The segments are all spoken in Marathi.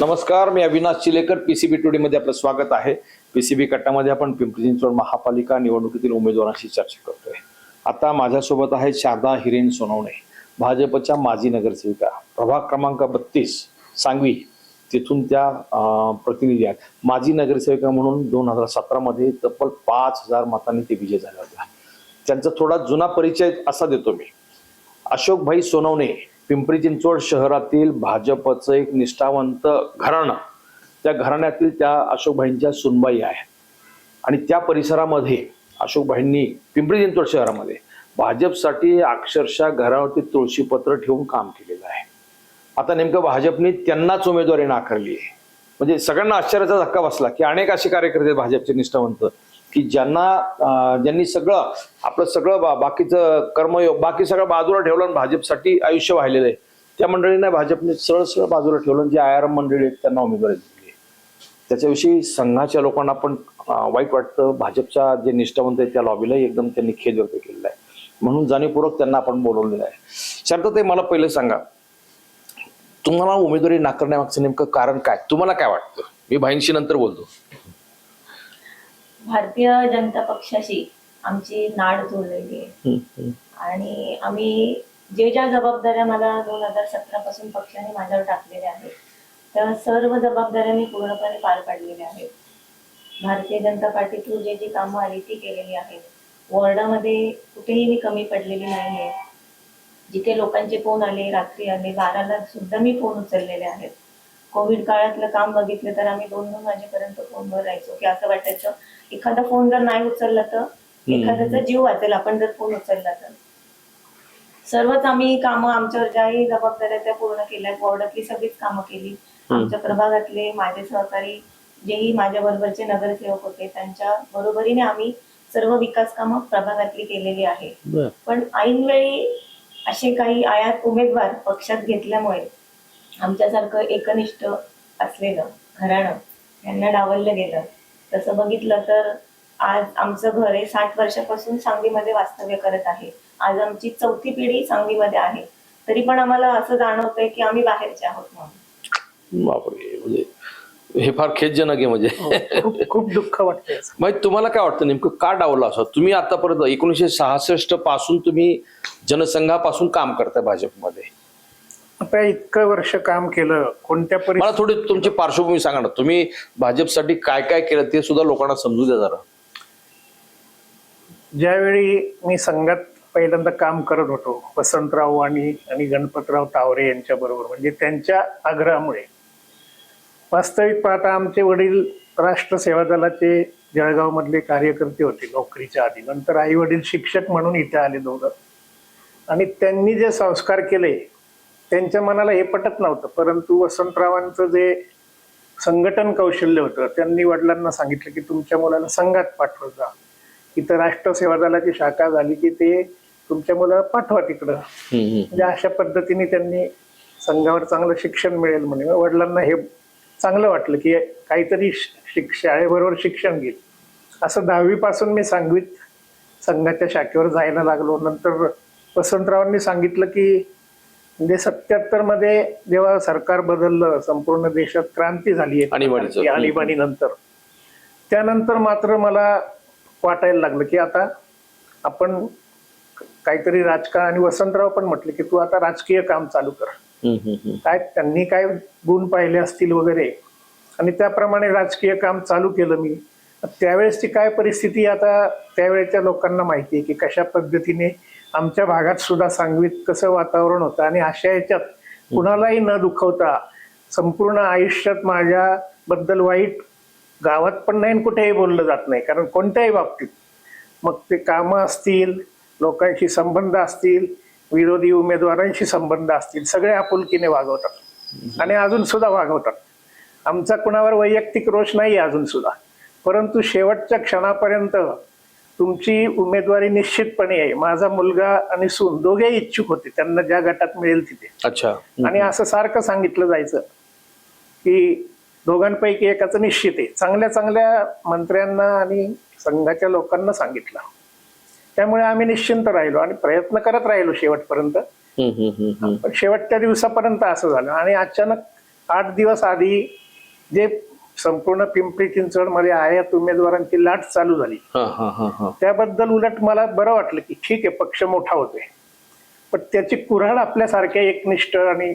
नमस्कार मी अविनाश चिलेकर पीसीबी टुडे मध्ये आपलं स्वागत आहे. पीसीबी कट्टामध्ये आपण पिंपरी चिंचवड महापालिका निवडणुकीतील उमेदवारांशी चर्चा करतोय. आता माझ्यासोबत आहे शारदा हिरेन सोनवणे भाजपच्या माजी नगरसेविका. प्रभाग क्रमांक बत्तीस सांगवी. तिथून त्या प्रतिनिधी आहेत. माजी नगरसेविका म्हणून दोन हजार सतरामध्ये तब्बल पाच हजार मतांनी ते विजय झाल्या होत्या. त्यांचा थोडा जुना परिचय असा देतो मी. अशोकभाई सोनवणे पिंपरी चिंचवड शहरातील भाजपचं एक निष्ठावंत घराणं. त्या घराण्यातील त्या अशोकभाईंच्या सुनबाई आहेत. आणि त्या परिसरामध्ये अशोकभाईंनी पिंपरी चिंचवड शहरामध्ये भाजपसाठी अक्षरशः घरावरती तुळशीपत्र ठेवून काम केलेलं आहे. आता नेमकं भाजपने त्यांनाच उमेदवारी नाकारली आहे. म्हणजे सगळ्यांना आश्चर्याचा धक्का बसला की अनेक असे कार्यकर्ते आहेत भाजपचे निष्ठावंत की ज्यांना ज्यांनी सगळं आपलं सगळं बा- बाकीचं कर्मयोग बाकी सगळं बाजूला ठेवलं आणि भाजपसाठी आयुष्य वाहिलेलं आहे त्या मंडळींना भाजपने सरळ सरळ बाजूला ठेवलं जे आय आर मंडळी आहेत त्यांना उमेदवारी दिली त्याच्याविषयी संघाच्या लोकांना पण वाईट वाटतं. भाजपच्या जे निष्ठावंत आहेत त्या लॉबीलाही एकदम त्यांनी खेद व्यक्त केलेला आहे. म्हणून जाणीवपूर्वक त्यांना आपण बोलवलेलं आहे. शांत ते मला पहिले सांगा. तुम्हाला उमेदवारी नाकारण्यामागचं नेमकं कारण काय? तुम्हाला काय वाटतं? मी भाईंशी नंतर बोलतो. भारतीय जनता पक्षाशी आमची नाड जोडलेली आहे. आणि आम्ही जे ज्या जबाबदाऱ्या मला दोन हजार सतरा पासून पक्षाने माझ्यावर टाकलेल्या आहेत त्या सर्व जबाबदाऱ्या मी पूर्णपणे पार पाडलेल्या आहेत. भारतीय जनता पार्टी थ्रू जे जी कामं आली ती केलेली आहेत वॉर्डामध्ये कुठेही मी कमी पडलेली नाही आहे. जिथे लोकांचे फोन आले रात्री आले बाराला सुद्धा मी फोन उचललेले आहेत. कोविड काळातलं काम बघितलं तर आम्ही दोन दोन वाजेपर्यंत फोनवर राहायचो. की असं वाटायचं एखादा फोन जर नाही उचलला तर एखाद्याचा जीव वाचेल आपण जर फोन उचलला तर. सर्वच आम्ही कामं आमच्यावर ज्याही जबाबदाऱ्या त्या पूर्ण केल्या वॉर्डातली सगळीच कामं केली. आमच्या प्रभागातले माझे सहकारी जेही माझ्या बरोबरचे नगरसेवक होते त्यांच्या बरोबरीने आम्ही सर्व विकास कामं प्रभागातली केलेली आहे. पण ऐनवेळी असे काही आयात उमेदवार पक्षात घेतल्यामुळे आमच्यासारखं एकनिष्ठ असलेलं घराणं यांना डावललं गेलं. तसं बघितलं तर आज आमचं घर हे साठ वर्षापासून सांगलीमध्ये वास्तव्य करत आहे. आज आमची चौथी पिढी सांगलीमध्ये आहे. तरी पण आम्हाला असं जाणवतंय की आम्ही बाहेरचे आहोत म्हणून. बापरे म्हणजे हे फार खेदजनक आहे म्हणजे. खूप खूप दुःख वाटतंय. मग तुम्हाला काय वाटतं नेमकं का डावलं असं? तुम्ही आतापर्यंत एकोणीशे सहासष्टपासून तुम्ही जनसंघापासून काम करताय भाजपमध्ये. आता इतकं वर्ष काम केलं कोणत्या मला परिस्थितीत थोडी तुमची पार्श्वभूमी सांगा ना. तुम्ही भाजपसाठी काय काय केलं ते सुद्धा लोकांना समजू द्या जरा. ज्यावेळी मी संघात पहिल्यांदा काम करत होतो वसंतराव आणि आणि गणपतराव तावरे यांच्या बरोबर म्हणजे त्यांच्या आग्रहामुळे. वास्तविक पाहता आमचे वडील राष्ट्र सेवा दलाचे जळगाव मधले कार्यकर्ते होते नोकरीच्या आधी. नंतर आई वडील शिक्षक म्हणून इथे आले दोघं आणि त्यांनी जे संस्कार केले त्यांच्या मनाला हे पटत नव्हतं. परंतु वसंतरावांचं जे संघटन कौशल्य होतं त्यांनी वडिलांना सांगितलं की तुमच्या मुलाला संघात पाठवत जा. इथं राष्ट्र सेवा दलाची शाखा झाली की ते तुमच्या मुलाला पाठवा तिकडं. म्हणजे अशा पद्धतीने त्यांनी संघावर चांगलं शिक्षण मिळेल म्हणे. वडिलांना हे चांगलं वाटलं की काहीतरी शिक शाळेबरोबर शिक्षण घेईल. असं दहावीपासून मी सांगवीत संघाच्या शाखेवर जायला लागलो. नंतर वसंतरावांनी सांगितलं की म्हणजे सत्याहत्तरमध्ये जेव्हा सरकार बदललं संपूर्ण देशात क्रांती झाली. आहे आणीबाणीनंतर त्यानंतर मात्र मला वाटायला लागलं की आता आपण काहीतरी राजकारण आणि वसंतराव पण म्हटले की तू आता राजकीय काम चालू कर. काय त्यांनी काय गुण पाहिले असतील वगैरे. आणि त्याप्रमाणे राजकीय काम चालू केलं मी. त्यावेळेसची काय परिस्थिती आता त्यावेळेच्या लोकांना माहिती आहे की कशा पद्धतीने आमच्या भागात सुद्धा सांगवीत कसं वातावरण होतं आणि अशा याच्यात कुणालाही न दुखवता संपूर्ण आयुष्यात माझ्या बद्दल वाईट गावात पण नाही आणि कुठेही बोललं जात नाही. कारण कोणत्याही बाबतीत मग ते कामं असतील लोकांशी संबंध असतील विरोधी उमेदवारांशी संबंध असतील सगळे आपुलकीने वागवतात. आणि अजून सुद्धा वागवतात. आमचा कुणावर वैयक्तिक रोष नाही अजून सुद्धा. परंतु शेवटच्या क्षणापर्यंत तुमची उमेदवारी निश्चितपणे आहे. माझा मुलगा आणि सून दोघेही इच्छुक होते. त्यांना ज्या गटात मिळेल तिथे. अच्छा. आणि असं सारखं सांगितलं जायचं की दोघांपैकी एकाचं निश्चित आहे. चांगल्या चांगल्या मंत्र्यांना आणि संघाच्या लोकांना सांगितलं. त्यामुळे आम्ही निश्चिंत राहिलो आणि प्रयत्न करत राहिलो शेवटपर्यंत. पण शेवटच्या दिवसापर्यंत असं झालं. आणि अचानक आठ दिवस आधी जे संपूर्ण पिंपरी चिंचवडमध्ये आयात उमेदवारांची लाट चालू झाली. हा हा हा हा. त्याबद्दल उलट मला बरं वाटलं की ठीक आहे पक्ष मोठा होतोय. पण त्याची कुऱ्हाड आपल्यासारख्या एकनिष्ठ आणि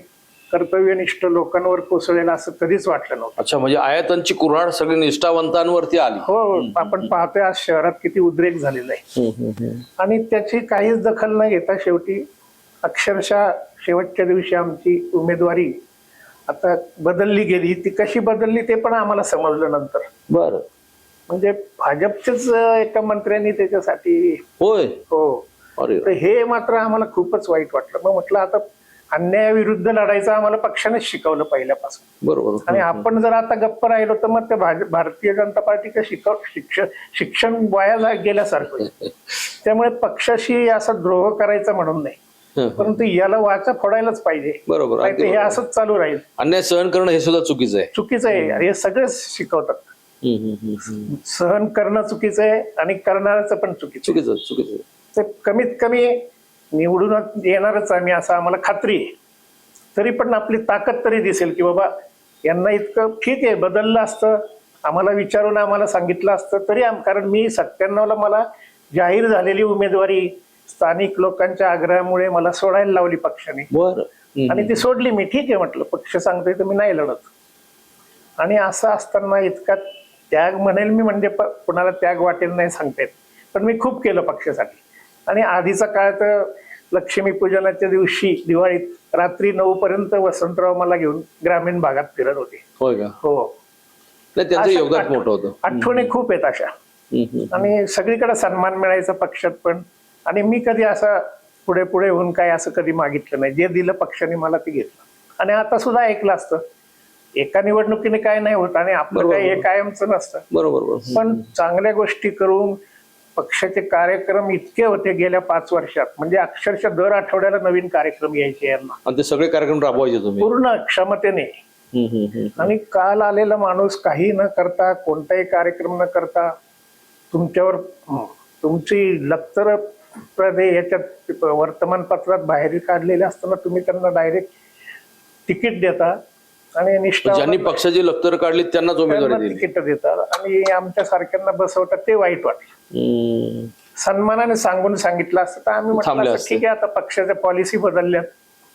कर्तव्यनिष्ठ लोकांवर कोसळेल असं कधीच वाटलं नव्हतं. अच्छा म्हणजे आयतनची कुऱ्हाड सगळी निष्ठावंतांवरती आली. हो आपण पाहतोय आज शहरात किती उद्रेक झालेला आहे. आणि त्याची काहीच दखल न घेता शेवटी अक्षरशः शेवटच्या दिवशी आमची उमेदवारी आता बदलली गेली ती कशी बदलली ते पण आम्हाला समजलं नंतर. बरं. म्हणजे भाजपच्याच अं, एका मंत्र्यांनी त्याच्यासाठी होय. हो. अरे तर हे मात्र आम्हाला खूपच वाईट वाटलं. मग म्हटलं आता अन्यायाविरुद्ध लढायचं आम्हाला पक्षानेच शिकवलं पहिल्यापासून. बरोबर. आणि आपण जर आता गप्प राहिलो तर मग भाज- भारतीय जनता पार्टीचं शिकव शिक्षण शिक्षण वाया गेल्यासारखं. त्यामुळे पक्षाशी असा द्रोह करायचा म्हणून नाही. परंतु याला वाचा फोडायलाच पाहिजे. बरोबर हे. असंच चालू राहील. अन्याय सहन करणं हे सुद्धा चुकीचं आहे. चुकीचं आहे. हे. सगळेच शिकवतात. हम्म, हम्म, हम्म, हम्म. सहन करणं चुकीचं आहे आणि करणाऱ्याचं पण चुकीचं आहे. चुकीचं चुकीचं ते कमीत कमी निवडून येणारच आम्ही असं आम्हाला खात्री आहे. तरी पण आपली ताकद तरी दिसेल की बाबा यांना इतकं ठीक आहे बदललं असतं. आम्हाला विचारून आम्हाला सांगितलं असतं. तरी आम कारण मी सत्त्याण्णवला मला जाहीर झालेली उमेदवारी स्थानिक लोकांच्या आग्रहामुळे मला सोडायला लावली पक्षाने. बरं. आणि ती सोडली मी. ठीक आहे म्हटलं. पक्ष सांगतोय तर मी नाही लढत. आणि असं असताना इतका त्याग म्हणेल मी म्हणजे कुणाला त्याग वाटेल नाही सांगता येत. पण मी खूप केलं पक्षासाठी. आणि आधीचा काळ तर लक्ष्मीपूजनाच्या दिवशी दिवाळीत रात्री नऊ पर्यंत वसंतराव मला घेऊन ग्रामीण भागात फिरत होते. हो. आठवणी खूप आहेत अशा. आणि सगळीकडे सन्मान मिळायचा पक्षात पण. आणि मी कधी असं पुढे पुढे होऊन काय असं कधी मागितलं नाही. जे दिलं पक्षाने मला ते घेतलं. आणि आता सुद्धा ऐकलं असतं. एका निवडणुकीने काय नाही होत आणि आपलं काय हे. कायमचं नसतं. बरोबर पण चांगल्या गोष्टी करून पक्षाचे कार्यक्रम इतके होते गेल्या पाच वर्षात. म्हणजे अक्षरशः दर आठवड्याला नवीन कार्यक्रम यायचे यांना. आणि ते सगळे कार्यक्रम राबवायचे तुम्ही. पूर्ण क्षमतेने. आणि काल आलेला माणूस काही न करता कोणताही कार्यक्रम न करता तुमच्यावर तुमची लक्तर याच्यात वर्तमानपत्रात बाहेर काढलेले असताना तुम्ही त्यांना डायरेक्ट तिकीट देता आणि निष्ठा ज्यांनी पक्षाची लक्तर काढली दिली तिकीट देतात आणि आमच्या सारख्यांना बसवतात ते वाईट वाटलं. सन्मानाने सांगून सांगितलं असतं तर आम्ही म्हटलं. ठीक आहे आता पक्षाच्या पॉलिसी बदलल्या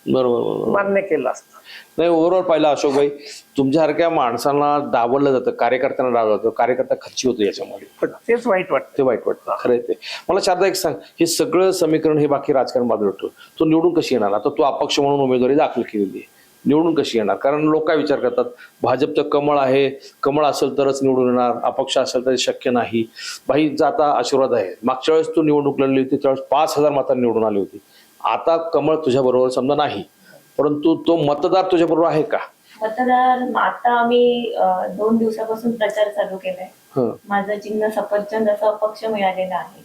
बरोबर बरोबर मान्य केलं असतं. नाही ओव्हरऑल पाहिलं अशोकभाई तुमच्यासारख्या माणसांना डावललं जातं कार्यकर्त्यांना डावलं जातं कार्यकर्ता खच्ची होतो याच्यामध्ये. पण तेच वाईट वाटतं. ते वाईट वाटतं खरं आहे ते. मला शारदा एक सांग हे सगळं समीकरण हे बाकी राजकारण बाजूला ठेव. तो निवडून कशी येणार? आता तू अपक्ष म्हणून उमेदवारी दाखल केलेली आहे. निवडून कशी येणार? कारण लोक काय विचार करतात? भाजपचं कमळ आहे कमळ असेल तरच निवडून येणार अपक्ष असेल तर शक्य नाही. बाईचा आता आशीर्वाद आहे. मागच्या वेळेस तू निवडणूक लढली होती त्यावेळेस पाच हजार मतांनी निवडून आली होती. आता कमळ तुझ्या बरोबर समजा नाही परंतु तो मतदार तुझ्या बरोबर आहे का? मतदार आता आम्ही अं, दोन दिवसापासून प्रचार चालू केलाय. हं. माझं चिन्ह सफरचंद असं अपक्ष मिळालेलं आहे.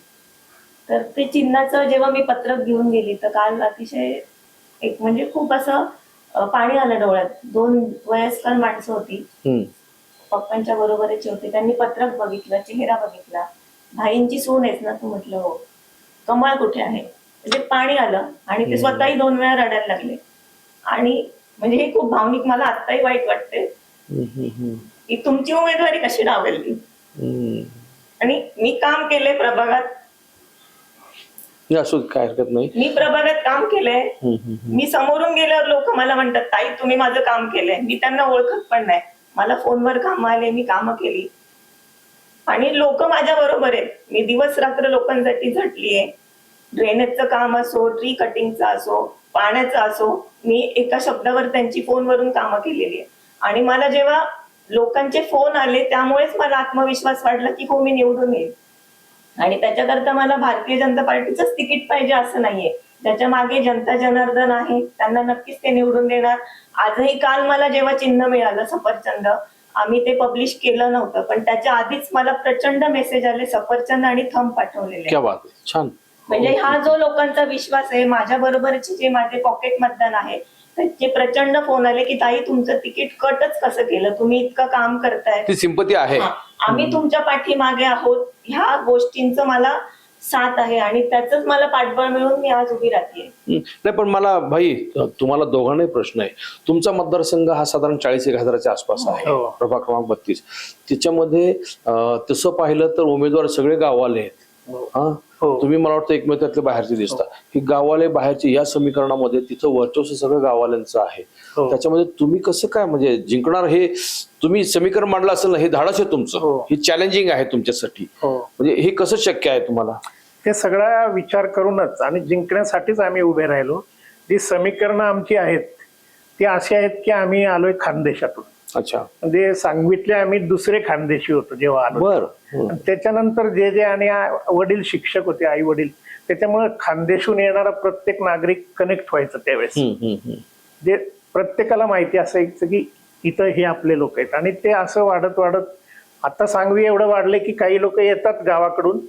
तर ते चिन्हाचं जेव्हा मी पत्रक घेऊन गेली तर काल अतिशय एक म्हणजे खूप असं अं, पाणी आलं डोळ्यात. दोन वयस्कर माणसं होती. पप्पांच्या बरोबरची होती. त्यांनी पत्रक बघितलं चेहरा बघितला. भाईंची सून आहेस ना तू म्हटलं हो. कमळ कुठे आहे? म्हणजे पाणी आलं आणि ते स्वतःही दोन वेळा रडायला लागले. आणि म्हणजे हे खूप भावनिक मला आत्ताही वाईट वाटते. की तुमची उमेदवारी कशी डावलली. आणि मी काम केले प्रभागात. असू काय हरकत नाही. मी प्रभागात काम केलंय. मी समोरून गेल्यावर लोक मला म्हणतात ताई तुम्ही माझं काम केलंय. मी त्यांना ओळखत पण नाही. मला फोनवर काम आले मी कामं केली. आणि लोक माझ्या बरोबर आहेत. मी दिवस रात्र लोकांसाठी झटलीये. ड्रेनेजचं काम असो ट्री कटिंगचं असो पाण्याचं असो मी एका शब्दावर त्यांची फोनवरून कामं केलेली आहे आणि मला जेव्हा लोकांचे फोन आले त्यामुळेच मला आत्मविश्वास वाढला की हो मी निवडून येईल. आणि त्याच्याकरता मला भारतीय जनता पार्टीचंच तिकीट पाहिजे असं नाहीये. त्याच्यामागे जनता जनार्दन आहे त्यांना नक्कीच ते निवडून देणार. आजही काल मला जेव्हा चिन्ह मिळालं सफरचंद आम्ही ते पब्लिश केलं नव्हतं पण त्याच्या आधीच मला प्रचंड मेसेज आले सफरचंद आणि थंब पाठवलेले. छान. म्हणजे हा जो लोकांचा विश्वास आहे माझ्या बरोबरचे जे माझे पॉकेट मतदान आहे त्याचे प्रचंड फोन आले की ताई तुमचं तिकीट कटच कसं केलं? तुम्ही इतकं काम करताय. ती सिंपती आहे. हा, आम्ही तुमच्या पाठीमागे आहोत. ह्या गोष्टींचं मला साथ आहे आणि त्याच मला पाठबळ मिळून मी आज उभी राहते हं. नाही पण मला भाई तुम्हाला दोघांनाही प्रश्न आहे. तुमचा मतदारसंघ हा साधारण चाळीस एक हजाराच्या आसपास आहे. हो. प्रभाग क्रमांक बत्तीस. त्याच्यामध्ये तसं पाहिलं तर उमेदवार सगळे गाववाले आहेत. हा? हो. तुम्ही मला वाटतं एकमेव त्यातले बाहेरचे दिसता. ही. गाववाले बाहेरचे या समीकरणामध्ये तिचं वर्चस्व सगळं गाववाल्यांचं आहे. हो. त्याच्यामध्ये तुम्ही कसं काय म्हणजे जिंकणार हे तुम्ही समीकरण मांडलं असेल ना हे धाडस आहे तुमचं. हो. हे चॅलेंजिंग आहे तुमच्यासाठी. हो. म्हणजे हे कसं शक्य आहे तुम्हाला? ते सगळा विचार करूनच आणि जिंकण्यासाठीच आम्ही उभे राहिलो. जी समीकरणं आमची आहेत ती अशी आहेत की आम्ही आलोय खानदेशातून. अच्छा. म्हणजे सांगवीतले आम्ही दुसरे खानदेशी होतो जेव्हा आलो. बर त्याच्यानंतर जे जे आणि आ- वडील शिक्षक होते आई वडील त्याच्यामुळे खानदेशून येणारा प्रत्येक नागरिक कनेक्ट व्हायचं त्यावेळेस. जे प्रत्येकाला माहिती असायचं की इथं हे आपले लोक आहेत. आणि ते असं वाढत वाढत आता सांगवी एवढं वाढले की काही लोक येतात गावाकडून.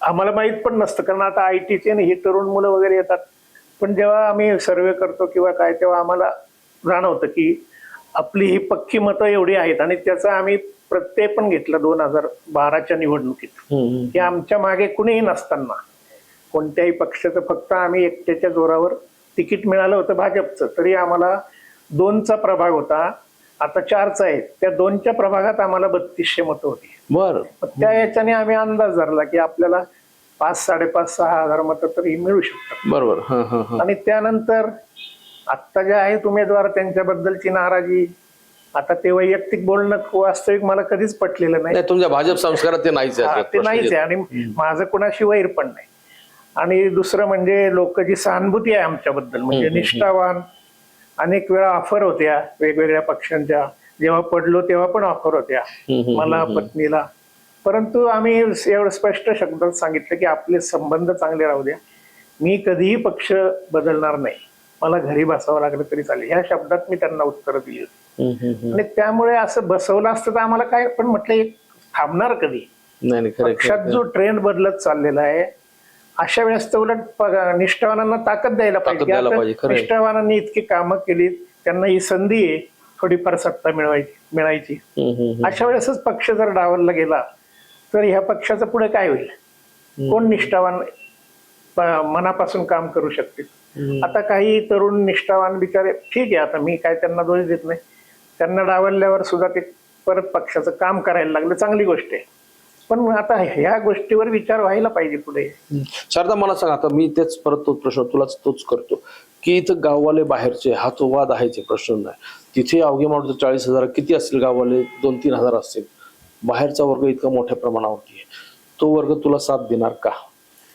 आम्हाला माहीत पण नसतं कारण आता आय टीचे हे तरुण मुलं वगैरे येतात. पण जेव्हा आम्ही सर्वे करतो किंवा काय तेव्हा आम्हाला जाणवतं की आपली ही पक्की मतं एवढी आहेत आणि त्याचा आम्ही प्रत्यय पण घेतला दोन हजार बाराच्या निवडणुकीत. की आमच्या मागे कुणीही नसताना. कोणत्याही पक्षाचं फक्त आम्ही एकट्याच्या जोरावर तिकीट मिळालं होतं भाजपचं तरी आम्हाला दोनचा प्रभाग होता. आता चारचा आहे त्या दोनच्या प्रभागात आम्हाला बत्तीसशे मतं होती. बर. त्या याच्याने आम्ही अंदाज धरला की आपल्याला पाच साडेपाच सहा हजार मतं तरी मिळू शकतात. बरोबर. आणि त्यानंतर आत्ता जे आहेत उमेदवार त्यांच्याबद्दलची नाराजी. आता ते वैयक्तिक बोलणं वास्तविक मला कधीच पटलेलं नाही. तुमच्या भाजप संस्कारात ते नाहीच आहे. ते नाहीच आहे आणि माझं कोणाशी वैर पण नाही. आणि दुसरं म्हणजे लोक जी सहानुभूती आहे आमच्याबद्दल म्हणजे निष्ठावान. अनेक वेळा ऑफर होत्या वेगवेगळ्या पक्षांच्या. जेव्हा पडलो तेव्हा पण ऑफर होत्या मला पत्नीला. परंतु आम्ही एवढं स्पष्ट शब्दात सांगितलं की आपले संबंध चांगले राहू द्या. मी कधीही पक्ष बदलणार नाही. मला घरी बसावं लागलं तरी चालेल. ह्या शब्दात मी त्यांना उत्तर दिली होती. आणि त्यामुळे असं बसवलं असतं तर आम्हाला काय पण म्हटलं थांबणार कधी? पक्षात जो ट्रेंड बदलत चाललेला आहे अशा वेळेस तर उलट निष्ठावानांना ताकद द्यायला पाहिजे. निष्ठावानांनी इतकी कामं केली त्यांना ही संधी आहे थोडीफार सत्ता मिळवायची मिळायची. अशा वेळेसच पक्ष जर डावलला गेला तर ह्या पक्षाचं पुढे काय होईल? कोण निष्ठावान मनापासून काम करू शकतील? आता काही तरुण निष्ठावान बिचारे ठीक आहे आता मी काय त्यांना दोष देत नाही. त्यांना डावलल्यावर सुद्धा ते परत पक्षाचं काम करायला लागलं. चांगली गोष्ट आहे. पण आता ह्या गोष्टीवर विचार व्हायला पाहिजे पुढे. शारदा मला सांग आता मी तेच परत तोच प्रश्न तुलाच तोच करतो. की इथं गाववाले बाहेरचे हा तो वाद आहेच आहे, प्रश्न नाही. तिथे अवघे म्हणतो चाळीस हजार किती असतील गाववाले? दोन तीन हजार असतील. बाहेरचा वर्ग इतका मोठ्या प्रमाणावरती आहे. तो वर्ग तुला साथ देणार का?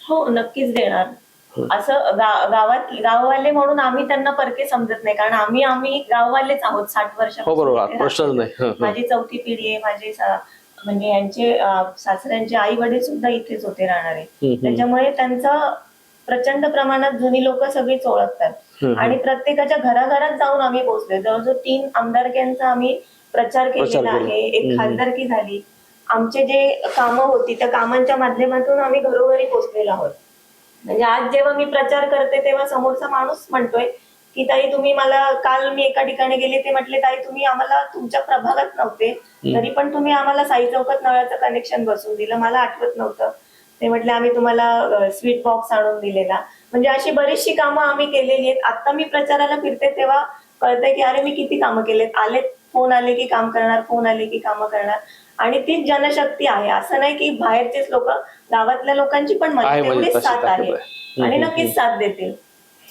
हो नक्कीच देणार. असं गावात गाववाले म्हणून आम्ही त्यांना परके समजत नाही. कारण आम्ही आम्ही गाववालेच आहोत साठ वर्ष हो बरोबर. प्रश्नच नाही. माझी चौथी पिढी आहे माझे म्हणजे यांचे सासऱ्यांचे आई वडील सुद्धा इथेच होते राहणारे. त्याच्यामुळे त्यांचं प्रचंड प्रमाणात जुनी लोक सगळीच ओळखतात. आणि प्रत्येकाच्या घराघरात जाऊन आम्ही पोहोचलोय. जवळजवळ तीन आमदारक्यांचा आम्ही प्रचार केलेला केला. आहे. एक खासदारकी झाली. आमचे जे कामं होती त्या कामांच्या माध्यमातून आम्ही घरोघरी पोहोचलेलो आहोत. म्हणजे आज जेव्हा मी प्रचार करते तेव्हा समोरचा माणूस म्हणतोय की ताई तुम्ही मला काल मी एका ठिकाणी गेले ते म्हटले ताई तुम्ही आम्हाला तुमच्या प्रभागात नव्हते. तरी पण तुम्ही आम्हाला साई चौकात नळाचं कनेक्शन बसवून दिलं. मला आठवत नव्हतं. ते म्हटले आम्ही तुम्हाला स्वीट बॉक्स आणून दिलेला. म्हणजे अशी बरीचशी कामं आम्ही केलेली आहेत. आता मी प्रचाराला फिरते तेव्हा कळतंय की अरे मी किती कामं केलेत? आले फोन आले की काम करणार फोन आले की कामं करणार. आणि तीच जनशक्ती आहे. असं नाही की बाहेरचेच लोक गावातल्या लोकांची पण आहे म्हणजे तेवढीच तशी साथ ताकद आहे. आणि नक्कीच साथ देतील.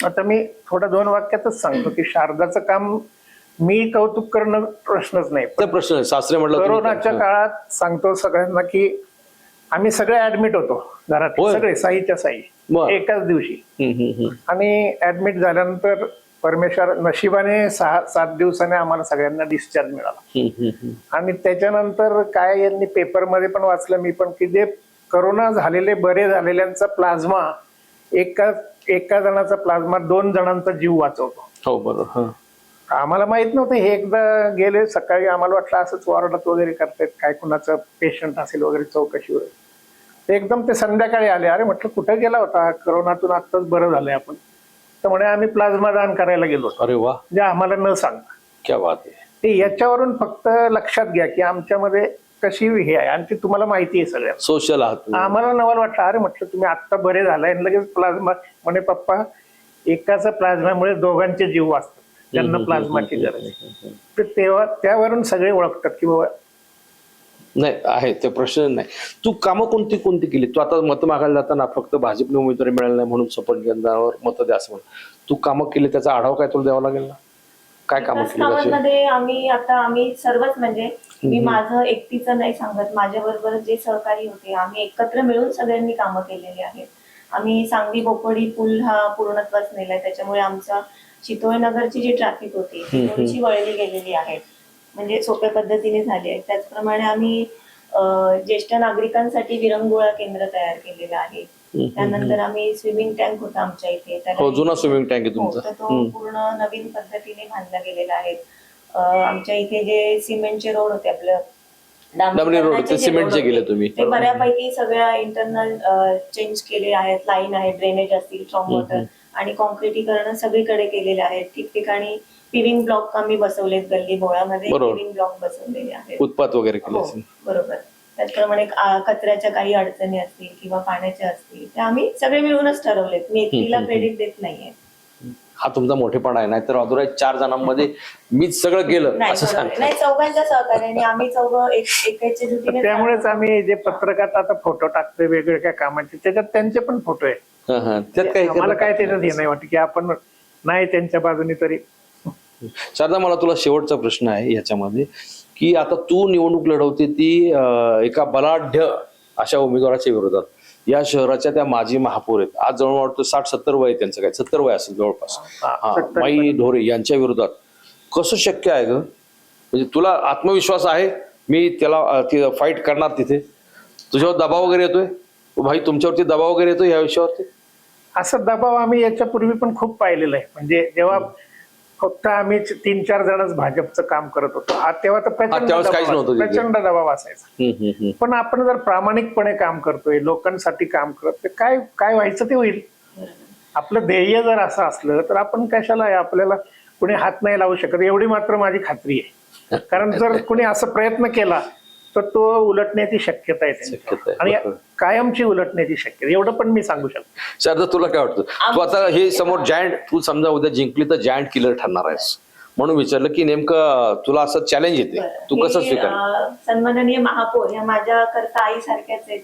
आता मी थोडं दोन वाक्यातच सांगतो की शारदाचं काम मी कौतुक करणं प्रश्नच नाही. प्रश्न आहे सासरे म्हटलं तुम्ही- कोरोनाच्या काळात सांगतो सगळ्यांना की आम्ही सगळे ऍडमिट होतो घरात. होय. सगळे साईच्या साई. बरं. एकाच दिवशी. हम्म, हम्म, हम्म. आणि ऍडमिट झाल्यानंतर परमेश्वर नशिबाने सहा सात दिवसाने आम्हाला सगळ्यांना डिस्चार्ज मिळाला. हम्म, हम्म, हम्म. आणि त्याच्यानंतर काय यांनी पेपरमध्ये पण वाचलं मी पण की जे करोना झालेले बरे झालेल्यांचा प्लाझ्मा एका एका जणाचा प्लाझ्मा दोन जणांचा जीव वाचवतो. हो बरोबर. आम्हाला माहीत नव्हतं हे एकदा गेले सकाळी आम्हाला वाटलं असंच वॉर्डात वगैरे करतायत काय कुणाचं पेशंट असेल वगैरे चौकशी वगैरे. एकदम ते संध्याकाळी आले अरे म्हटलं कुठे गेला होता? करोनातून आत्ताच बरं झालंय आपण. तर म्हणे आम्ही प्लाझ्मा दान करायला गेलो होतो. अरे वा. म्हणजे आम्हाला न सांगता. क्या बात आहे. ते याच्यावरून फक्त लक्षात घ्या की आमच्यामध्ये कशी हे आहे. आणि ती तुम्हाला माहिती आहे सगळ्या सोशल आहात तुम्ही. आम्हाला नवल वाटलं अरे म्हटलं तुम्ही आत्ता बरे झालाय आणि लगेच प्लाझ्मा म्हणे पप्पा एकाचा प्लाझ्मामुळे दोघांचे जीव वाचतात. ज्यांना प्लाझ्माची गरज आहे. तर तेव्हा त्यावरून सगळे ओळखतात की बाबा नाही आहे ते प्रश्न नाही. तू कामं कोणती कोणती केली? तू आता मत मागायला जाताना फक्त भाजपने उमेदवारी मिळाली नाही म्हणून सपन केंद्रावर मत द्या असं तू कामं केली त्याचा आढावा काय तुला द्यावा लागेल ना? काय कामं विकास केली त्याची? कामांमध्ये आम्ही आता आम्ही सर्वच म्हणजे मी माझं एकटीचं नाही सांगत माझ्या बरोबर जे सहकारी होते आम्ही एकत्र मिळून सगळ्यांनी कामं केलेली आहेत. आम्ही सांगली बोपडी पूल हा पूर्णत्वास नेलाय त्याच्यामुळे आमचा चितोळे नगरची जी ट्रॅफिक होती ती थोडीशी वळली गेलेली आहे. म्हणजे सोप्या पद्धतीने झाली आहे. त्याचप्रमाणे आम्ही ज्येष्ठ नागरिकांसाठी विरंगुळा केंद्र तयार केलेलं आहे. त्यानंतर आम्ही स्विमिंग टँक होता आमच्या इथे. त्याला- हो जुना स्विमिंग टँक आहे हो, तुमचा. तर तो पूर्ण नवीन पद्धतीने बांधला गेलेला आहे. अं, आमच्या इथे जे सिमेंटचे रोड होते आपलं डांबरी रोड, डांबरीकरणाचे ते जे सिमेंटचे रोड केले होते, तुम्ही. ते बऱ्यापैकी सगळ्या इंटरनल चेंज केले आहेत. लाईन आहे ड्रेनेज असतील फ्रॉम वॉटर आणि कॉन्क्रिटीकरण सगळीकडे केलेले आहेत ठिकठिकाणी पिविंग ब्लॉक आम्ही बसवलेत गल्ली बोळामध्ये बरोबर. पिविंग ब्लॉक बसवलेले आहेत. उत्पात वगैरे केले हो, असेल. बरोबर. त्याचप्रमाणे आ, कचऱ्याच्या काही अडचणी असतील किंवा पाण्याच्या असतील त्या आम्ही सगळे मिळूनच ठरवलेत. मी एकटीला क्रेडिट देत नाहीये. हा तुमचा मोठेपणा आहे नाहीतर अधुराय चार जणांमध्ये मीच सगळं केलं नाही असं बरोबर. सांगतो नाही चौघांच्या सहकार्याने आम्ही चौघं एक एकाच्या जुटीने त्यामुळेच आम्ही जे पत्रकात आता फोटो टाकतोय वेगवेगळ्या कामाचे त्याच्यात त्यांचे पण फोटो आहे हा, हा. त्यात काही आम्हाला काय त्याच्यात हे नाही वाटत की आपण नाही त्यांच्या बाजूने तरी शारदा मला तुला शेवटचा प्रश्न आहे याच्यामध्ये की आता तू निवडणूक लढवते ती एका बलाढ्य अशा उमेदवाराच्या विरोधात. या शहराच्या त्या माजी महापौर आहेत. आज जवळ वाटतं साठ सत्तर वय त्यांचं काय? सत्तर वय असेल जवळपास. 70 माई ढोरे यांच्या विरोधात. कसं शक्य आहे ग? म्हणजे तुला आत्मविश्वास आहे? मी त्याला फाईट करणार तिथे? तुझ्यावर दबाव वगैरे येतोय? भाई तुमच्यावरती दबाव वगैरे येतोय या विषयावरती? असा दबाव आम्ही याच्यापूर्वी पण खूप पाहिलेला आहे. म्हणजे जेव्हा फक्त आम्ही तीन चार जणच भाजपचं काम करत होतो तेव्हा तर प्रचंड काहीच दबाव नव्हतं तिथे. प्रचंड दबाव असायचा हम्म, हम्म, हम्म. पण आपण जर प्रामाणिकपणे काम करतोय लोकांसाठी काम करत तर काय काय व्हायचं ते होईल आपलं ध्येय जर असं असलं तर आपण कशाला आहे? आपल्याला कुणी हात नाही लावू शकत एवढी मात्र माझी खात्री आहे कारण जर कुणी असं प्रयत्न केला तर तो उलटण्याची शक्यता आहे आणि. कायमची उलटण्याची शक्यता एवढं पण मी सांगू शकतो. शारदा तुला काय वाटतं? तू आता हे समोर जायंट तू समजा उद्या जिंकली तर जायंट किलर ठरणार आहेस. म्हणून विचारलं की नेमकं तुला असं चॅलेंज येते. तू कसं स्वीकार? सन्माननीय महापौर ह्या माझ्या करता आई सारख्याच आहेत.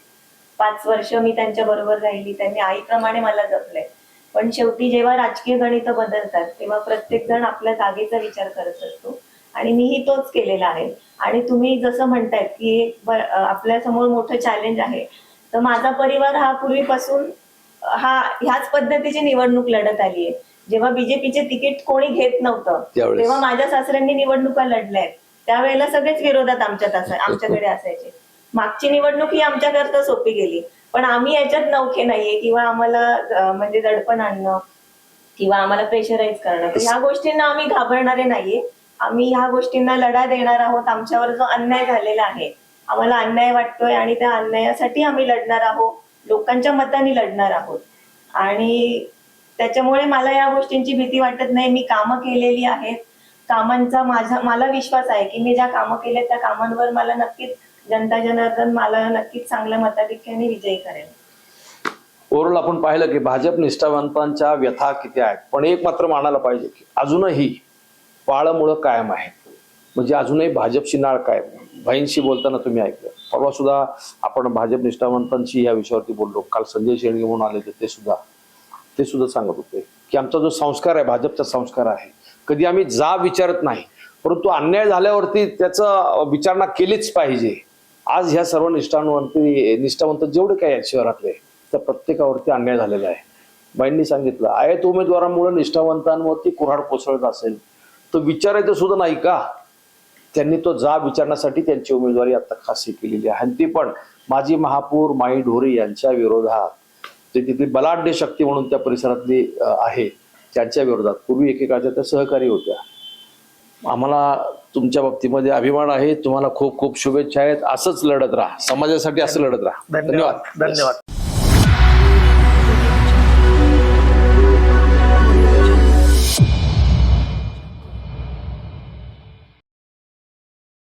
पाच वर्ष मी त्यांच्या बरोबर राहिली. त्यांनी आईप्रमाणे मला जपलंय. पण शेवटी जेव्हा राजकीय गणित बदलतात तेव्हा प्रत्येक जण आपल्या जागेचा विचार करत असतो. आणि मीही तोच केलेला आहे. आणि तुम्ही जसं म्हणतायत की आपल्यासमोर मोठं चॅलेंज आहे. तर माझा परिवार हा पूर्वीपासून हा ह्याच पद्धतीची निवडणूक लढत आली आहे. जेव्हा बीजेपीचे तिकीट कोणी घेत नव्हतं. तेव्हा माझ्या सासऱ्यांनी निवडणुका लढल्या आहेत. त्यावेळेला सगळेच विरोधात आमच्यात आमच्याकडे असायचे. मागची निवडणूक ही आमच्याकरता सोपी गेली. पण आम्ही याच्यात नौखे नाहीये किंवा आम्हाला म्हणजे दडपण आणणं किंवा आम्हाला प्रेशराईज करणं. ह्या गोष्टींना आम्ही घाबरणारे नाहीये. आम्ही ह्या गोष्टींना लढा देणार आहोत. आमच्यावर जो अन्याय झालेला आहे आम्हाला अन्याय वाटतोय आणि त्या अन्यायासाठी आम्ही लढणार आहोत. लोकांच्या मताने लढणार आहोत. आणि त्याच्यामुळे मला या गोष्टींची भीती वाटत नाही. मी कामं केलेली आहेत. कामांचा माझा मला विश्वास आहे की मी ज्या कामं केले त्या कामांवर मला नक्कीच जनता जनार्दन मला नक्कीच चांगल्या मताधिक्याने विजयी करेल. ओव्हरऑल आपण पाहिलं की भाजप निष्ठावंतांच्या व्यथा किती आहेत? पण एक मात्र मानायला पाहिजे की अजूनही पाळमुळं कायम आहे. म्हणजे अजूनही भाजपची नाळ कायम. भाईंशी बोलताना तुम्ही ऐकलं. परवा सुद्धा आपण भाजप निष्ठावंतांशी या विषयावरती बोललो. काल संजय शेळगे म्हणून आले होते ते सुद्धा. ते सुद्धा सांगत होते की आमचा जो संस्कार आहे भाजपचा संस्कार आहे कधी आम्ही जा विचारत नाही. परंतु अन्याय झाल्यावरती त्याचं विचारणा केलीच पाहिजे. आज ह्या सर्व निष्ठावंती निष्ठावंत जेवढे काय आहेत शहरातले त्या प्रत्येकावरती अन्याय झालेला आहे. बाईंनी सांगितलं आयत उमेदवारांमुळे निष्ठावंतांवरती कुऱ्हाड कोसळत असेल. तर विचारायचं सुद्धा नाही का? त्यांनी तो जा विचारण्यासाठी त्यांची उमेदवारी आता खासी केलेली आहे. आणि ती पण माजी महापौर माई ढोरे यांच्या विरोधात. ते तिथली बलाढ्य शक्ती म्हणून त्या परिसरातली आहे. त्यांच्या विरोधात. पूर्वी एकेकाळच्या त्या सहकारी होत्या. आम्हाला तुमच्या बाबतीमध्ये अभिमान आहे. तुम्हाला खूप खूप शुभेच्छा आहेत. असंच लढत राहा. समाजासाठी असं लढत राहा. धन्यवाद. धन्यवाद.